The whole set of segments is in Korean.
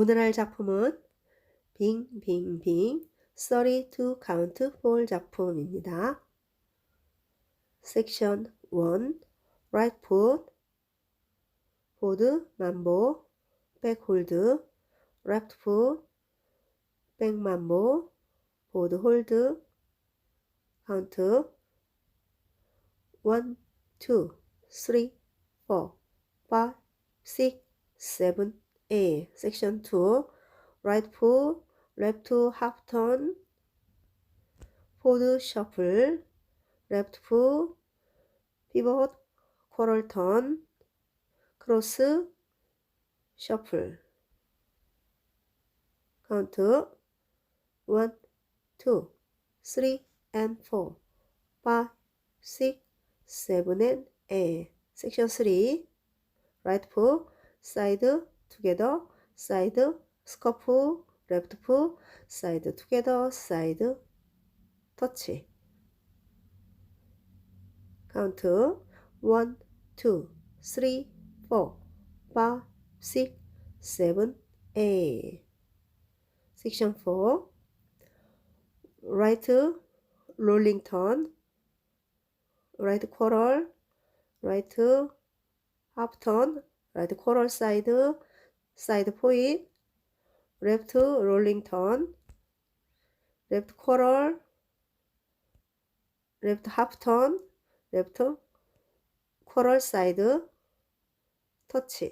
오늘 할 작품은 빙빙빙 32 카운트 볼 작품입니다. 섹션 1 right foot 보드 만보 백 홀드 left foot 백 만보 보드 홀드 카운트 1 2 3 4 5 6 7 8 섹션 2 right foot left to half turn forward shuffle left foot pivot quarter turn cross shuffle count 1 2 3 and 4 5 6 7 and 8 section 3 right foot side together side scuffle left side together side touch count 1 2 3 4 5 6 7 8 section 4 right rolling turn right quarter right half turn right quarter side left rolling turn left quarter left half turn left quarter side touch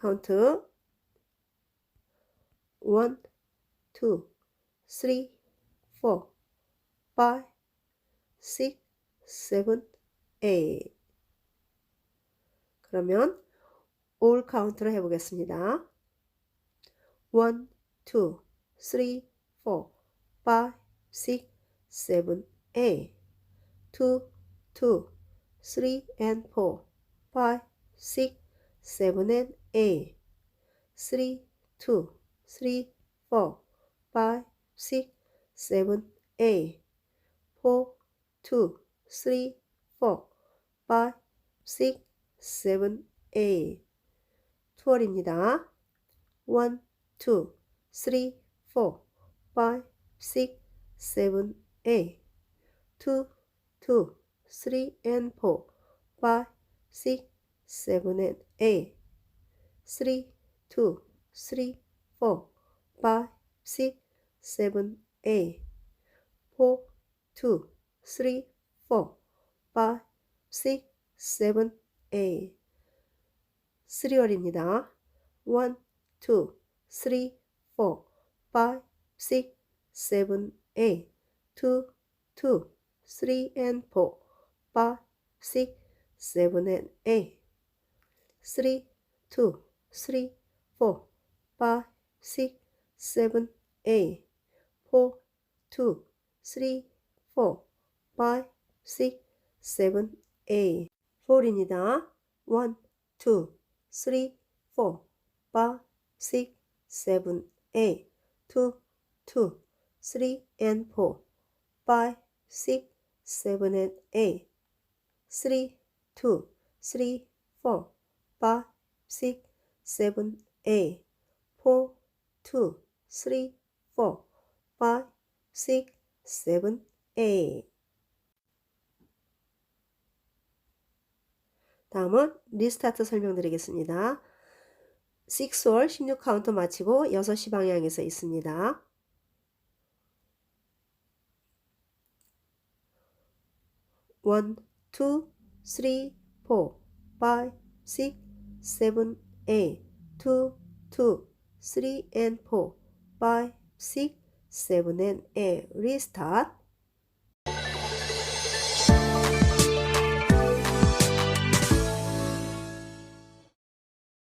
count 1 2 3 4 5 6 7 8 그러면 올 카운트를 해보겠습니다. 1, 2, 3, 4, 5, 6, 7, 8 2, 2, 3 and 4, 5, 6, 7 and 8 3, 2, 3, 4, 5, 6, 7, 8 4, 2, 3, 4, 5, 6, 7, 8 투월입니다. 1, 2, 3, 4, 5, 6, 7, 8 2, 2, 3 and 4, 5, 6, 7 and 8 3, 2, 3, 4, 5, 6, 7, 8 4, 2, 3, 4, 5, 6, 7, 8 3월입니다. 1, 2, 3, 4, 5, 6, 7, 8 2, 2, 3 and 4, 5, 6, 7 and 8 3, 2, 3, 4, 5, 6, 7, 8 4, 2, 3, 4, 5, 6, 7, 8 4입니다. 1, 2, 3, 4, 5, 6, 7, 8 2, 2, 3 and 4, 5, 6, 7 and 8 3, 2, 3, 4, 5, 6, 7, 8 4, 2, 3, 4, 5, 6, 7, 8 다음은 리스타트 설명드리겠습니다. 6월 16카운트 마치고 6시 방향에서 있습니다. 1, 2, 3, 4, 5, 6, 7, 8 2, 2, 3 and 4, 5, 6, 7 and 8 리스타트